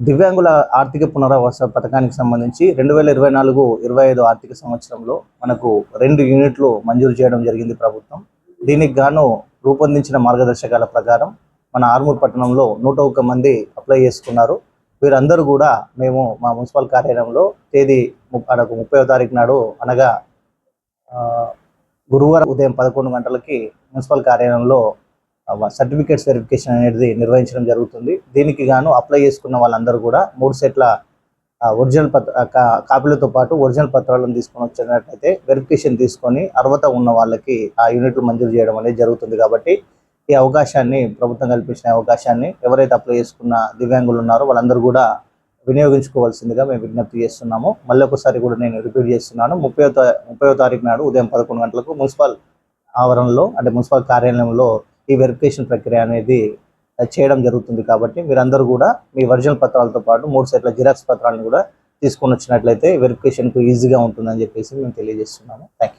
దివ్యాంగుల ఆర్థిక పునరావాస పథకానికి సంబంధించి రెండు వేల ఇరవై నాలుగు ఇరవై ఐదు ఆర్థిక సంవత్సరంలో మనకు రెండు యూనిట్లు మంజూరు చేయడం జరిగింది ప్రభుత్వం. దీనికి గాను రూపొందించిన మార్గదర్శకాల ప్రకారం మన ఆర్మూర్ పట్టణంలో నూట ఒక్క మంది అప్లై చేసుకున్నారు. వీరందరూ కూడా మేము మా మున్సిపల్ కార్యాలయంలో తేదీ ము- మనకు ముప్పై తారీఖు నాడు అనగా గురువారం ఉదయం పదకొండు గంటలకి మున్సిపల్ కార్యాలయంలో సర్టిఫికేట్స్ వెరిఫికేషన్ అనేది నిర్వహించడం జరుగుతుంది. దీనికి గాను అప్లై చేసుకున్న వాళ్ళందరూ కూడా మూడు సెట్ల ఒరిజినల్ పత్ర కా- కాపీలతో పాటు ఒరిజినల్ పత్రాలను తీసుకొని వచ్చినట్లయితే వెరిఫికేషన్ తీసుకొని అర్హత ఉన్న వాళ్ళకి ఆ యూనిట్లు మంజూరు చేయడం అనేది జరుగుతుంది కాబట్టి ఈ అవకాశాన్ని ప్రభుత్వం కల్పించిన అవకాశాన్ని ఎవరైతే అప్లై చేసుకున్న దివ్యాంగులు ఉన్నారో వాళ్ళందరూ కూడా వినియోగించుకోవాల్సిందిగా మేము విజ్ఞప్తి చేస్తున్నాము. మళ్ళీ ఒకసారి కూడా నేను రిపీట్ చేస్తున్నాను. ముప్పై ముప్పై తారీఖు నాడు ఉదయం పదకొండు గంటలకు మున్సిపల్ ఆవరణలో అంటే మున్సిపల్ కార్యాలయంలో ఈ వెరిఫికేషన్ ప్రక్రియ అనేది చేయడం జరుగుతుంది కాబట్టి మీరందరూ కూడా మీ ఒరిజినల్ పత్రాలతో పాటు మూడు సెట్ల జిరాక్స్ పత్రాలను కూడా తీసుకొని వచ్చినట్లయితే వెరిఫికేషన్కు ఈజీగా ఉంటుందని చెప్పేసి మేము తెలియజేస్తున్నాము. Thank you